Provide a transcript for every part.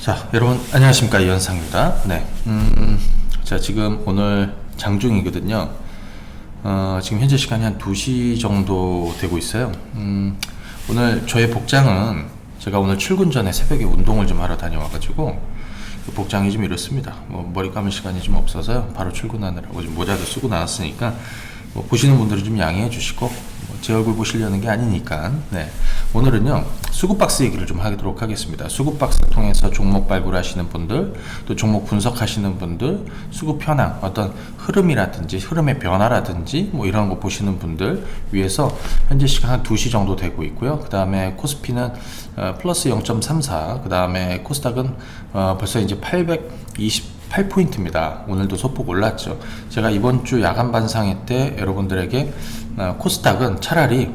자, 여러분 안녕하십니까 이현상입니다. 네, 음, 자 지금 오늘 장중이거든요. 어, 지금 현재 시간이 한 2시 정도 되고 있어요. 음, 오늘 저의 복장은 제가 오늘 출근 전에 새벽에 운동을 좀 하러 다녀와가지고 그 복장이 좀 이렇습니다. 뭐 머리 감을 시간이 좀 없어서요. 바로 출근하느라고 좀 모자도 쓰고 나왔으니까 뭐 보시는 분들은 좀 양해해 주시고 뭐 제 얼굴 보시려는 게 아니니까 네. 오늘은요 수급박스 얘기를 좀 하도록 하겠습니다. 수급박스 통해서 종목 발굴하시는 분들 또 종목 분석하시는 분들 수급 현황 어떤 흐름이라든지 흐름의 변화라든지 뭐 이런 거 보시는 분들 위해서 현재 시간 한 2시 정도 되고 있고요. 그 다음에 코스피는 어, 플러스 0.34, 그 다음에 코스닥은 어, 벌써 이제 820 8포인트입니다. 오늘도 소폭 올랐죠. 제가 이번 주 야간 반상회 때 여러분들에게 어, 코스닥은 차라리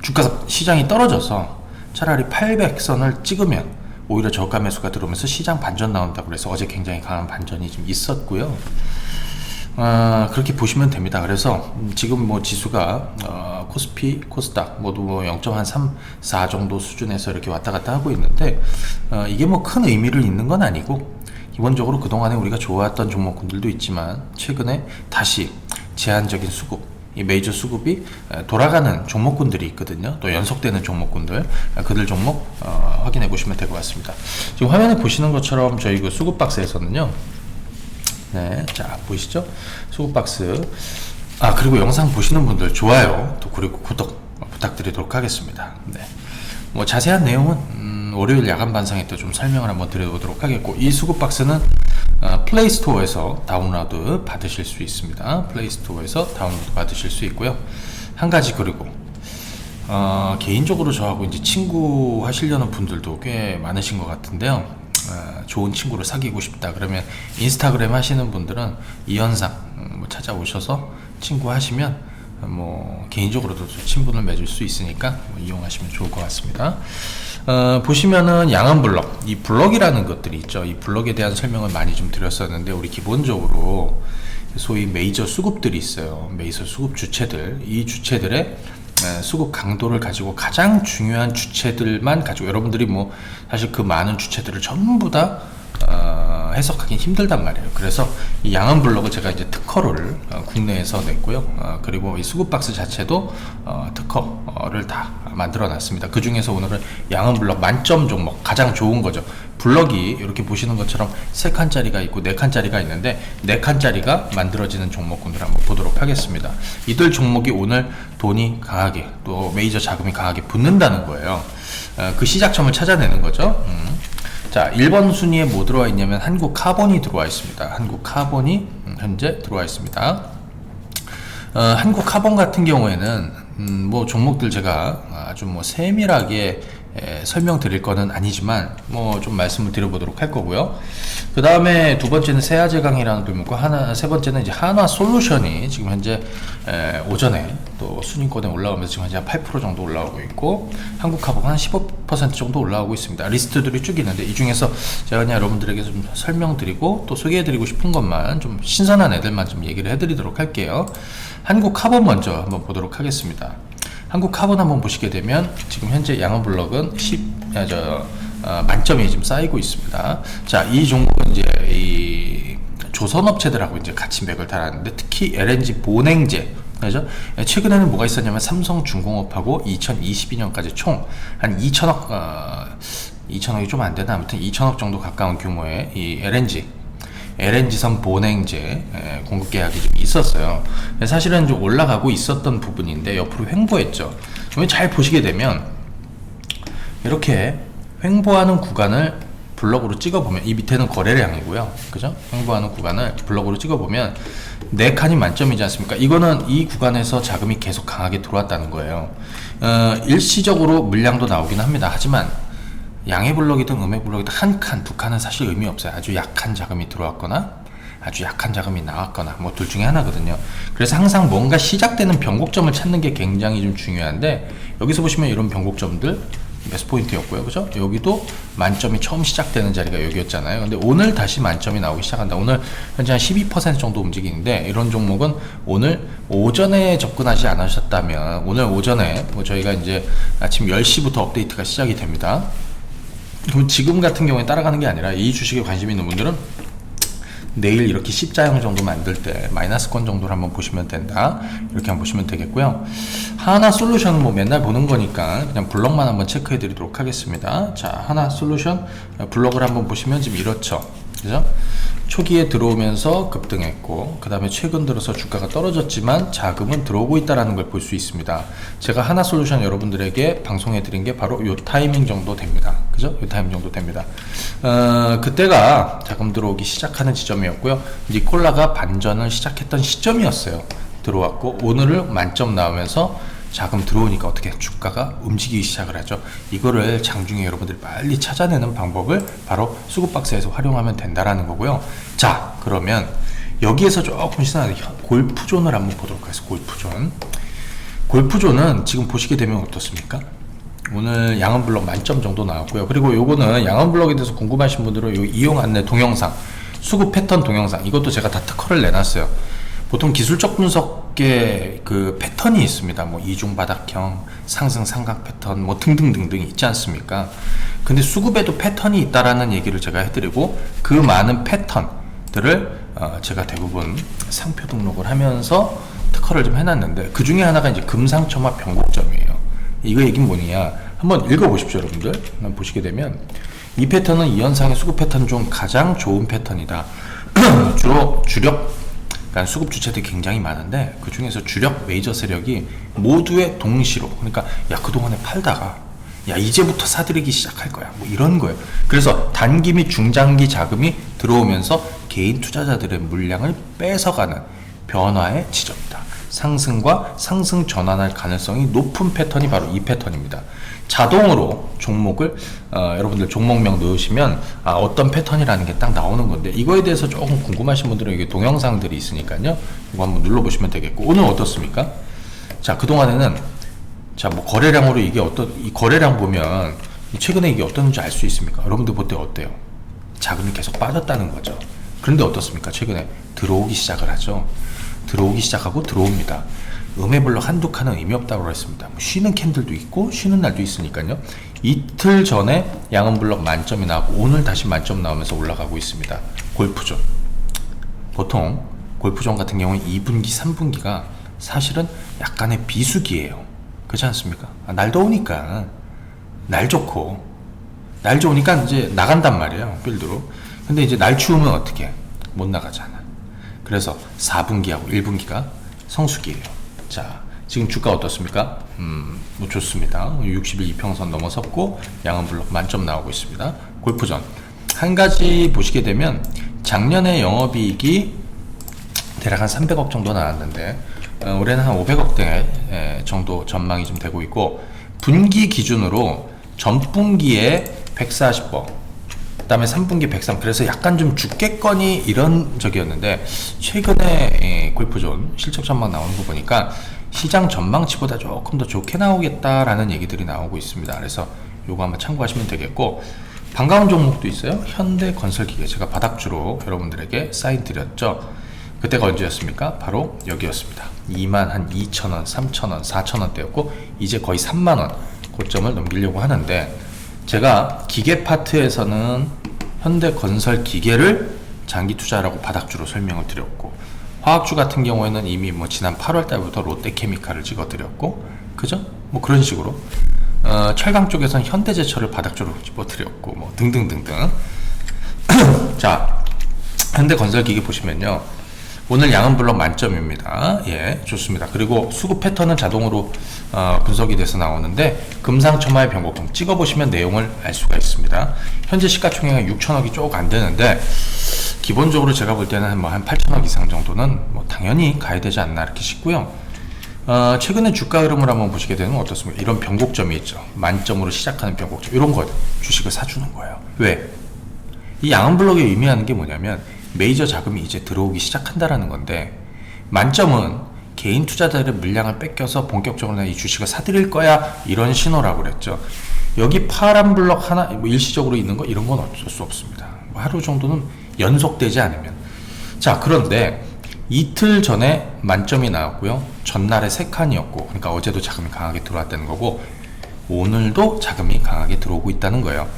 주가 시장이 떨어져서 차라리 800선을 찍으면 오히려 저가 매수가 들어오면서 시장 반전 나온다고 그래서 어제 굉장히 강한 반전이 좀 있었고요. 어, 그렇게 보시면 됩니다. 그래서 음, 지금 뭐 지수가 어, 코스피, 코스닥 모두 뭐 0.3, 4 정도 수준에서 이렇게 왔다 갔다 하고 있는데 어, 이게 뭐 큰 의미를 있는 건 아니고 기본적으로 그동안에 우리가 좋아했던 종목군들도 있지만 최근에 다시 제한적인 수급 이 메이저 수급이 에, 돌아가는 종목군들이 있거든요. 또 연속되는 종목군들 아, 그들 종목 어, 확인해 보시면 될 것 같습니다. 지금 화면에 보시는 것처럼 저희 그 수급 박스에서는요. 네, 자 보이시죠? 수급 박스. 아 그리고 영상 보시는 분들 좋아요 또 그리고 구독 부탁드리도록 하겠습니다. 네. 뭐 자세한 내용은 음, 월요일 야간 반상회 때 좀 설명을 한번 드려보도록 하겠고 이 수급 박스는 어, 플레이스토어에서 다운로드 받으실 수 있습니다. 플레이스토어에서 다운로드 받으실 수 있고요. 한 가지 그리고 어, 개인적으로 저하고 이제 친구 하시려는 분들도 꽤 많으신 것 같은데요. 어, 좋은 친구를 사귀고 싶다 그러면 인스타그램 하시는 분들은 이현상 음, 뭐 찾아오셔서 친구 하시면 뭐 개인적으로도 좀 친분을 맺을 수 있으니까 뭐 이용하시면 좋을 것 같습니다. 어, 보시면은 양한 블럭, 이 블럭이라는 것들이 있죠. 이 블럭에 대한 설명을 많이 좀 드렸었는데 우리 기본적으로 소위 메이저 수급들이 있어요. 메이저 수급 주체들, 이 주체들의 에, 수급 강도를 가지고 가장 중요한 주체들만 가지고 여러분들이 뭐 사실 그 많은 주체들을 전부 다 어, 해석하기 힘들단 말이에요. 그래서 이 양은 블록을 제가 이제 특허를 어, 국내에서 냈고요. 어, 그리고 이 수급 박스 자체도 어, 특허를 다 만들어 놨습니다. 그 중에서 오늘은 양은 블록 만점 종목 가장 좋은 거죠. 블럭이 이렇게 보시는 것처럼 세 칸짜리가 있고 네 칸짜리가 있는데 네 칸짜리가 만들어지는 종목군들 한번 보도록 하겠습니다. 이들 종목이 오늘 돈이 강하게 또 메이저 자금이 강하게 붙는다는 거예요. 어, 그 시작점을 찾아내는 거죠. 음. 자, 1번 순위에 뭐 들어와 있냐면 한국 카본이 들어와 있습니다. 한국 카본이 음, 현재 들어와 있습니다. 어, 한국 카본 같은 경우에는 음, 뭐 종목들 제가 아주 뭐 세밀하게 에, 설명드릴 거는 아니지만 뭐 좀 말씀을 드려보도록 할 거고요. 그 다음에 두 번째는 세아제강이라는 종목과 하나 세 번째는 이제 하나 솔루션이 지금 현재 에, 오전에 또 순위권에 올라오면서 지금 현재 한 8% 정도 올라오고 있고 한국카본 한15% 정도 올라오고 있습니다. 리스트들이 쭉 있는데 이 중에서 제가 그냥 여러분들에게 좀 설명드리고 또 소개해드리고 싶은 것만 좀 신선한 애들만 좀 얘기를 해드리도록 할게요. 한국 카본 먼저 한번 보도록 하겠습니다. 한국 카본 한번 보시게 되면 지금 현재 양은 블럭은 10, 아, 저, 어, 만점이 지금 쌓이고 있습니다. 자, 이 종목은 이제 이 조선업체들하고 이제 같이 맥을 달았는데 특히 LNG 보냉제 그죠? 최근에는 뭐가 있었냐면 삼성중공업하고 2022년까지 총 한 2천억 어, 2천억이 좀 안 되나 아무튼 2천억 정도 가까운 규모의 이 LNG LNG선 보냉제 에, 공급 계약이 좀 있었어요. 사실은 좀 올라가고 있었던 부분인데 옆으로 횡보했죠. 잘 보시게 되면 이렇게 횡보하는 구간을 블럭으로 찍어보면 이 밑에는 거래량이고요. 그죠? 횡보하는 구간을 블럭으로 찍어보면 네 칸이 만점이지 않습니까? 이거는 이 구간에서 자금이 계속 강하게 들어왔다는 거예요. 어, 일시적으로 물량도 나오긴 합니다. 하지만 양의 블럭이든 음의 블럭이든 한 칸, 두 칸은 사실 의미 없어요. 아주 약한 자금이 들어왔거나 아주 약한 자금이 나왔거나 뭐 둘 중에 하나거든요. 그래서 항상 뭔가 시작되는 변곡점을 찾는 게 굉장히 좀 중요한데 여기서 보시면 이런 변곡점들 매스 포인트였고요. 그죠? 여기도 만점이 처음 시작되는 자리가 여기였잖아요. 근데 오늘 다시 만점이 나오기 시작한다. 오늘 현재 한 12% 정도 움직이는데 이런 종목은 오늘 오전에 접근하지 않으셨다면 오늘 오전에 뭐 저희가 이제 아침 10시부터 업데이트가 시작이 됩니다. 그럼 지금 같은 경우에 따라가는 게 아니라 이 주식에 관심 있는 분들은 내일 이렇게 십자형 정도 만들 때 마이너스권 정도를 한번 보시면 된다. 이렇게 한번 보시면 되겠고요. 하나 솔루션은 뭐 맨날 보는 거니까 그냥 블럭만 한번 체크해 드리도록 하겠습니다. 자 하나 솔루션 블럭을 한번 보시면 지금 이렇죠. 그죠 초기에 들어오면서 급등했고 그 다음에 최근 들어서 주가가 떨어졌지만 자금은 들어오고 있다는 걸 볼 수 있습니다. 제가 하나 솔루션 여러분들에게 방송해 드린 게 바로 요 타이밍 정도 됩니다. 그죠? 요 타이밍 정도 됩니다. 어, 그때가 자금 들어오기 시작하는 지점이었고요. 니콜라가 반전을 시작했던 시점이었어요. 들어왔고 오늘을 만점 나오면서 자금 들어오니까 어떻게 주가가 움직이기 시작을 하죠. 이거를 장중에 여러분들이 빨리 찾아내는 방법을 바로 수급박스에서 활용하면 된다라는 거고요. 자, 그러면 여기에서 조금 신나는 골프존을 한번 보도록 하겠습니다. 골프존. 골프존은 지금 보시게 되면 어떻습니까? 오늘 양은 블럭 만점 정도 나왔고요. 그리고 요거는 양은 블럭에 대해서 궁금하신 분들은 요 이용 안내 동영상, 수급 패턴 동영상 이것도 제가 다 특허를 내놨어요. 보통 기술적 분석의 그 패턴이 있습니다. 뭐 이중 바닥형, 상승 삼각 패턴, 뭐 등등등등 있지 않습니까? 근데 수급에도 패턴이 있다라는 얘기를 제가 해드리고 그 많은 패턴들을 어 제가 대부분 상표 등록을 하면서 특허를 좀 해놨는데 그 중에 하나가 이제 금상첨화 변곡점이에요. 이거 얘기는 뭐냐? 한번 읽어보십시오, 여러분들. 보시게 되면 이 패턴은 이 현상의 수급 패턴 중 가장 좋은 패턴이다. 주로 주력 그러니까 수급 주체들이 굉장히 많은데 그 중에서 주력 메이저 세력이 모두의 동시로 그러니까 야 그동안에 팔다가 야 이제부터 사들이기 시작할 거야. 뭐 이런 거예요. 그래서 단기 및 중장기 자금이 들어오면서 개인 투자자들의 물량을 뺏어가는 변화의 지점이다 상승과 상승 전환할 가능성이 높은 패턴이 바로 이 패턴입니다 자동으로 종목을 어, 여러분들 종목명 넣으시면 아, 어떤 패턴이라는 게 딱 나오는 건데 이거에 대해서 조금 궁금하신 분들은 여기 동영상들이 있으니까요. 이거 한번 눌러보시면 되겠고 오늘 어떻습니까? 자 그동안에는 자뭐 거래량으로 이게 어떤 이 거래량 보면 최근에 이게 어떤지 알 수 있습니까? 여러분들 볼 때 어때요? 자금이 계속 빠졌다는 거죠. 그런데 어떻습니까? 최근에 들어오기 시작을 하죠. 들어오기 시작하고 들어옵니다. 음해블럭 한두 칸은 의미 없다고 했습니다. 뭐 쉬는 캔들도 있고 쉬는 날도 있으니까요. 이틀 전에 양은블럭 만점이 나왔고 오늘 다시 만점 나오면서 올라가고 있습니다. 골프존. 보통 골프존 같은 경우는 2분기, 3분기가 사실은 약간의 비수기예요. 그렇지 않습니까? 아, 날 더우니까 날 좋고 날 좋으니까 이제 나간단 말이에요. 필드로. 근데 이제 날 추우면 어떻게? 못 나가잖아. 그래서 4분기하고 1분기가 성수기예요. 자, 지금 주가 어떻습니까? 음, 뭐 좋습니다. 60일 이평선 넘어섰고 양은 블록 만점 나오고 있습니다. 골프전 한 가지 보시게 되면 작년에 영업이익이 대략 한 300억 정도 나왔는데 어, 올해는 한 500억대 정도 전망이 좀 되고 있고 분기 기준으로 전분기에 140억 그다음에 3분기 103 그래서 약간 좀 죽겠거니 이런 적이었는데 최근에 예, 골프존 실적 전망 나오는 거 보니까 시장 전망치보다 조금 더 좋게 나오겠다라는 얘기들이 나오고 있습니다. 그래서 요거 한번 참고하시면 되겠고 반가운 종목도 있어요. 현대건설기계 제가 바닥주로 여러분들에게 사인 드렸죠. 그때가 언제였습니까? 바로 여기였습니다. 2만 한 2천원, 3천원, 4천원대였고 이제 거의 3만원 고점을 넘기려고 하는데 제가 기계 파트에서는 현대 건설 기계를 장기 투자라고 바닥주로 설명을 드렸고 화학주 같은 경우에는 이미 뭐 지난 8월 달부터 롯데케미칼을 찍어드렸고 그죠? 뭐 그런 식으로. 어, 철강 쪽에서는 현대제철을 바닥주로 집어드렸고 뭐 등등등등. 자 현대건설기계 보시면요 오늘 양은 블럭 만점입니다. 예, 좋습니다. 그리고 수급 패턴은 자동으로 어, 분석이 돼서 나오는데 금상첨화의 변곡점 찍어보시면 내용을 알 수가 있습니다. 현재 시가총액은 6천억이 조금 안 되는데 기본적으로 제가 볼 때는 뭐한 8천억 이상 정도는 뭐 당연히 가야 되지 않나 이렇게 싶고요. 어, 최근에 주가 흐름을 한번 보시게 되면 어떻습니까? 이런 변곡점이 있죠. 만점으로 시작하는 변곡점. 이런 거 주식을 사주는 거예요. 왜? 이 양은 블록이 의미하는 게 뭐냐면 메이저 자금이 이제 들어오기 시작한다라는 건데 만점은 개인 투자자들의 물량을 뺏겨서 본격적으로 이 주식을 사들일 거야 이런 신호라고 그랬죠. 여기 파란 블럭 하나 뭐 일시적으로 있는 거 이런 건 어쩔 수 없습니다. 뭐 하루 정도는 연속되지 않으면 자 그런데 이틀 전에 만점이 나왔고요. 전날에 세 칸이었고 그러니까 어제도 자금이 강하게 들어왔다는 거고 오늘도 자금이 강하게 들어오고 있다는 거예요.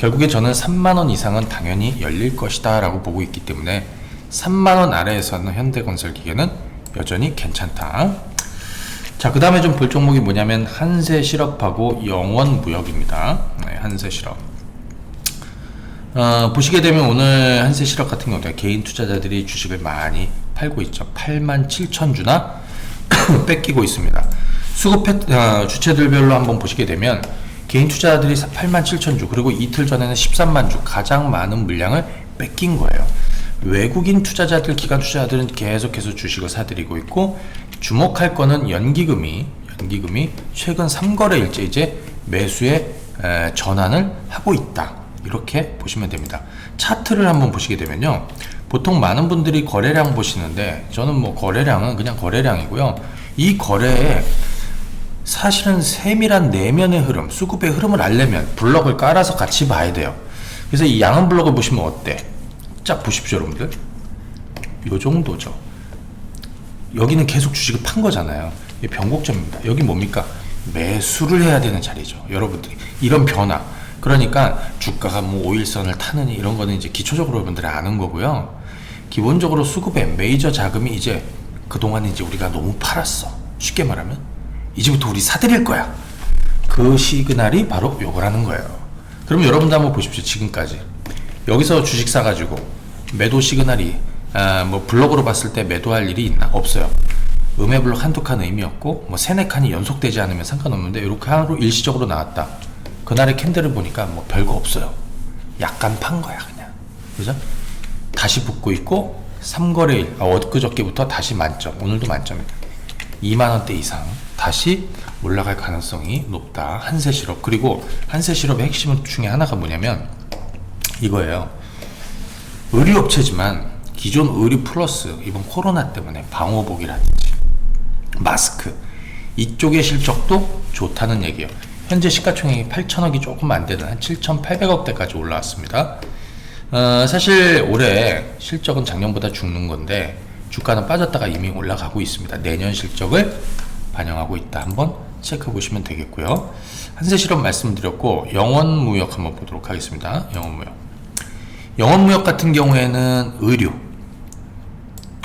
결국에 저는 3만 원 이상은 당연히 열릴 것이다 라고 보고 있기 때문에 3만 원 아래에서는 현대건설 기계는 여전히 괜찮다. 자, 그 다음에 좀 볼 종목이 뭐냐면 한세 실업하고 영원 무역입니다. 네, 한세 실업. 어, 보시게 되면 오늘 한세 실업 같은 경우는 개인 투자자들이 주식을 많이 팔고 있죠. 8만 7천 주나 뺏기고 있습니다. 수급 패, 어, 주체들별로 한번 보시게 되면 개인 투자자들이 8만 7천 주 그리고 이틀 전에는 13만 주 가장 많은 물량을 뺏긴 거예요. 외국인 투자자들, 기관 투자자들은 계속해서 주식을 사들이고 있고 주목할 거는 연기금이 연기금이 최근 3거래일째 이제 매수에 에, 전환을 하고 있다. 이렇게 보시면 됩니다. 차트를 한번 보시게 되면요. 보통 많은 분들이 거래량 보시는데 저는 뭐 거래량은 그냥 거래량이고요. 이 거래에 사실은 세밀한 내면의 흐름, 수급의 흐름을 알려면 블럭을 깔아서 같이 봐야 돼요. 그래서 이 양은 블럭을 보시면 어때? 쫙 보십시오, 여러분들. 요 정도죠. 여기는 계속 주식을 판 거잖아요. 이 변곡점입니다. 여기 뭡니까? 매수를 해야 되는 자리죠. 여러분들이. 이런 변화. 그러니까 주가가 뭐 5일선을 타느니 이런 거는 이제 기초적으로 여러분들이 아는 거고요. 기본적으로 수급의 메이저 자금이 이제 그동안 이제 우리가 너무 팔았어. 쉽게 말하면. 이제부터 우리 사들일 거야. 그 시그널이 바로 요거라는 거예요. 그럼 여러분도 한번 보십시오. 지금까지. 여기서 주식 사가지고 매도 시그널이 아, 뭐 블록으로 봤을 때 매도할 일이 있나? 없어요. 음의 블록 한두 칸 의미 없고 뭐 세네 칸이 연속되지 않으면 상관없는데 이렇게 하루 일시적으로 나왔다. 그날의 캔들을 보니까 뭐 별거 없어요. 약간 판 거야 그냥. 그죠? 다시 붙고 있고 3거래일 아, 엊그저께부터 다시 만점. 오늘도 만점이다. 2만 원대 이상 다시 올라갈 가능성이 높다. 한세 실업 그리고 한세 실업의 핵심 중에 하나가 뭐냐면 이거예요. 의류업체지만 기존 의류 플러스 이번 코로나 때문에 방호복이라든지 마스크 이쪽의 실적도 좋다는 얘기예요. 현재 시가총액이 8천억이 조금 안 되는 한 7,800억대까지 올라왔습니다. 어, 사실 올해 실적은 작년보다 죽는 건데 주가는 빠졌다가 이미 올라가고 있습니다. 내년 실적을 반영하고 있다. 한번 체크해 보시면 되겠고요. 한세 실험 말씀드렸고 영원 무역 한번 보도록 하겠습니다. 영원 무역. 영원 무역 같은 경우에는 의류.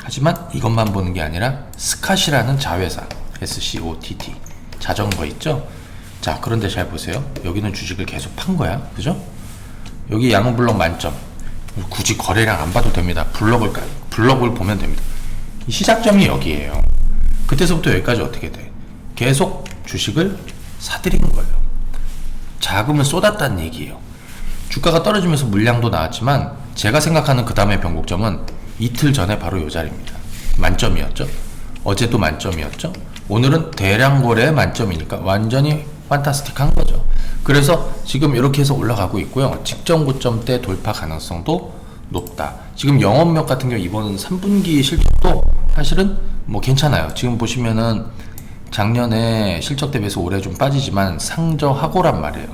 하지만 이것만 보는 게 아니라 스캇이라는 자회사 SCOTT 자전거 있죠? 자 그런데 잘 보세요. 여기는 주식을 계속 판 거야, 그죠? 여기 양은 블록 만점. 굳이 거래량 안 봐도 됩니다. 블록을 까- 블록을 보면 됩니다. 이 시작점이 여기에요. 그때서부터 여기까지 어떻게 돼? 계속 주식을 사들인 거예요. 자금을 쏟았다는 얘기예요. 주가가 떨어지면서 물량도 나왔지만 제가 생각하는 그 다음에 변곡점은 이틀 전에 바로 이 자리입니다. 만점이었죠. 어제도 만점이었죠. 오늘은 대량 거래 만점이니까 완전히 판타스틱한 거죠. 그래서 지금 이렇게 해서 올라가고 있고요. 직전 고점 때 돌파 가능성도 높다. 지금 영업력 같은 경우 이번 3분기 실적도 사실은 뭐 괜찮아요. 지금 보시면은 작년에 실적 대비해서 올해 좀 빠지지만 상저하고란 말이에요.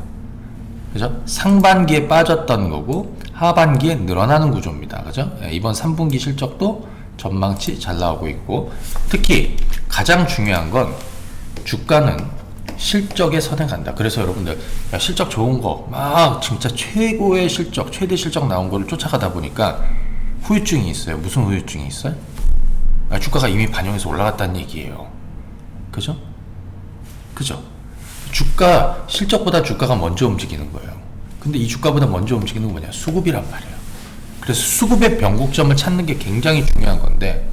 그죠? 상반기에 빠졌던 거고 하반기에 늘어나는 구조입니다. 그죠? 예, 이번 3분기 실적도 전망치 잘 나오고 있고 특히 가장 중요한 건 주가는 실적에 선행한다. 그래서 여러분들 야, 실적 좋은 거 막 진짜 최고의 실적, 최대 실적 나온 거를 쫓아가다 보니까 후유증이 있어요. 무슨 후유증이 있어요? 아, 주가가 이미 반영해서 올라갔다는 얘기예요. 그죠? 그죠? 주가 실적보다 주가가 먼저 움직이는 거예요. 근데 이 주가보다 먼저 움직이는 건 뭐냐? 수급이란 말이에요. 그래서 수급의 변곡점을 찾는 게 굉장히 중요한 건데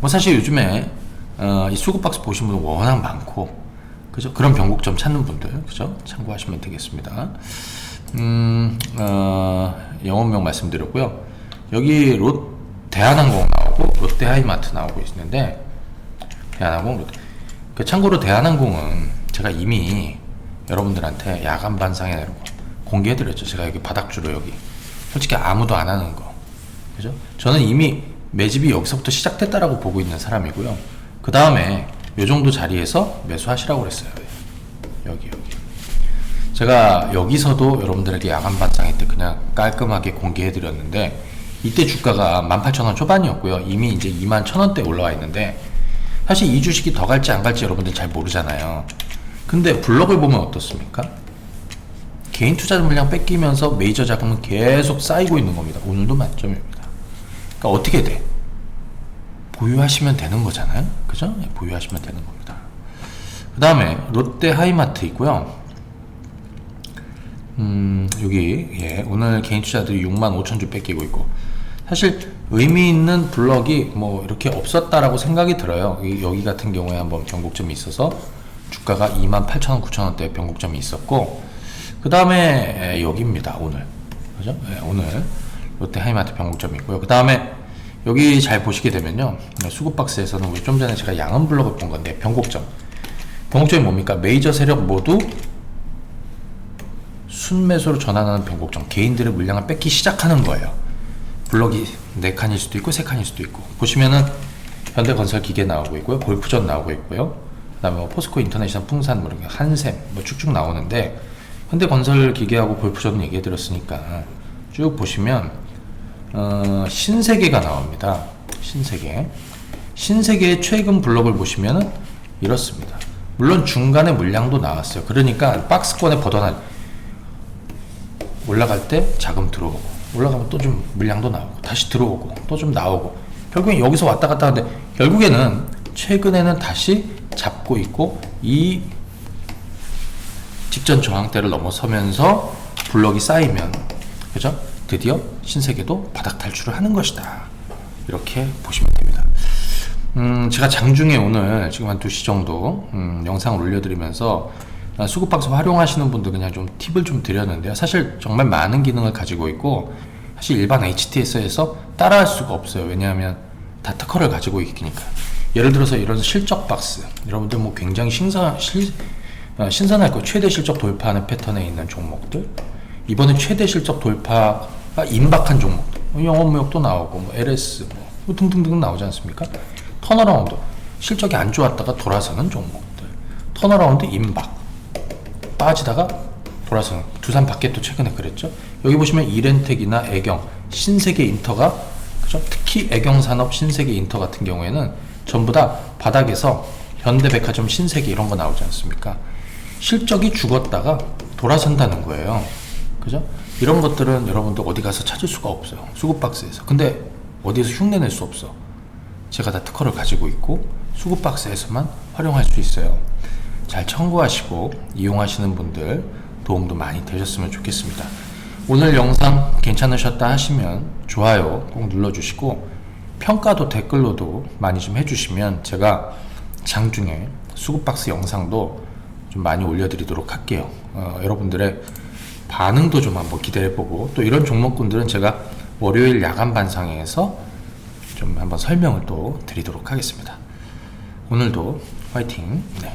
뭐 사실 요즘에 어, 이 수급 박스 보신 분들 워낙 많고 그죠? 그런 변곡점 찾는 분들 그죠? 참고하시면 되겠습니다. 음, 어, 영업명 말씀드렸고요. 여기 롯 대한항공 나오고 롯데하이마트 나오고 있는데 대한항공 롯데 그 참고로 대한항공은 제가 이미 여러분들한테 야간 반상회 이런 거 공개해드렸죠. 제가 여기 바닥주로 여기 솔직히 아무도 안 하는 거 그죠? 저는 이미 매집이 여기서부터 시작됐다라고 보고 있는 사람이고요. 그 다음에 요 정도 자리에서 매수하시라고 그랬어요. 여기 여기. 제가 여기서도 여러분들에게 야간 반상회 때 그냥 깔끔하게 공개해드렸는데 이때 주가가 18,000원 초반이었고요. 이미 이제 21,000원대 올라와 있는데 사실 이 주식이 더 갈지 안 갈지 여러분들 잘 모르잖아요. 근데 블럭을 보면 어떻습니까? 개인 투자 물량 뺏기면서 메이저 자금은 계속 쌓이고 있는 겁니다. 오늘도 만점입니다. 그러니까 어떻게 돼? 보유하시면 되는 거잖아요. 그죠? 예, 보유하시면 되는 겁니다. 그 다음에 롯데 하이마트 있고요. 음, 여기, 예, 오늘 개인 투자들이 6만 5천 주 뺏기고 있고. 사실 의미 있는 블럭이 뭐 이렇게 없었다라고 생각이 들어요. 여기, 같은 경우에 한번 변곡점이 있어서 주가가 2만 8천 원, 9천 원대 변곡점이 있었고, 그 다음에 여기입니다. 오늘. 그죠? 예, 오늘 롯데 하이마트 변곡점이 있고요. 그 다음에 여기 잘 보시게 되면요. 수급 박스에서는 우리 좀 전에 제가 양은 블럭을 본 건데 변곡점. 변곡점이 뭡니까? 메이저 세력 모두 순매수로 전환하는 변곡점. 개인들의 물량을 뺏기 시작하는 거예요. 블럭이 네 칸일 수도 있고 세 칸일 수도 있고 보시면은 현대건설 기계 나오고 있고요. 골프전 나오고 있고요. 그 다음에 뭐 포스코 인터내셔널 풍산 뭐 이렇게 한샘 뭐 쭉쭉 나오는데 현대건설 기계하고 골프전 얘기해 드렸으니까 쭉 보시면 어, 신세계가 나옵니다. 신세계. 신세계의 최근 블록을 보시면은 이렇습니다. 물론 중간에 물량도 나왔어요. 그러니까 박스권에 벗어나 올라갈 때 자금 들어오고 올라가면 또 좀 물량도 나오고 다시 들어오고 또 좀 나오고 결국엔 여기서 왔다 갔다 하는데 결국에는 최근에는 다시 잡고 있고 이 직전 저항대를 넘어서면서 블럭이 쌓이면 그죠? 드디어 신세계도 바닥 탈출을 하는 것이다. 이렇게 보시면 됩니다. 음, 제가 장중에 오늘 지금 한 2시 정도 음, 영상을 올려드리면서 아, 수급박스 활용하시는 분들 그냥 좀 팁을 좀 드렸는데요. 사실 정말 많은 기능을 가지고 있고 사실 일반 HTS에서 따라할 수가 없어요. 왜냐하면 다 특허를 가지고 있으니까. 예를 들어서 이런 실적 박스 여러분들 뭐 굉장히 신선, 실, 어, 신선할 거 최대 실적 돌파하는 패턴에 있는 종목들 이번에 최대 실적 돌파가 임박한 종목들 뭐 영업무역도 나오고 뭐 LS 뭐 등등등 나오지 않습니까? 턴어라운드 실적이 안 좋았다가 돌아서는 종목들 턴어라운드 임박 빠지다가 돌아서는 두산 바켓도 최근에 그랬죠. 여기 보시면 이렌텍이나 애경, 신세계 인터가 그죠? 특히 애경 산업, 신세계 인터 같은 경우에는 전부 다 바닥에서 현대백화점, 신세계 이런 거 나오지 않습니까? 실적이 죽었다가 돌아선다는 거예요. 그죠? 이런 것들은 여러분들 어디 가서 찾을 수가 없어요. 수급박스에서. 근데 어디에서 흉내낼 수 없어. 제가 다 특허를 가지고 있고 수급박스에서만 활용할 수 있어요. 잘 참고하시고 이용하시는 분들 도움도 많이 되셨으면 좋겠습니다. 오늘 영상 괜찮으셨다 하시면 좋아요 꼭 눌러주시고 평가도 댓글로도 많이 좀 해주시면 제가 장중에 수급박스 영상도 좀 많이 올려드리도록 할게요. 어, 여러분들의 반응도 좀 한번 기대해보고 또 이런 종목군들은 제가 월요일 야간 반상회에서 좀 한번 설명을 또 드리도록 하겠습니다. 오늘도 화이팅! 네.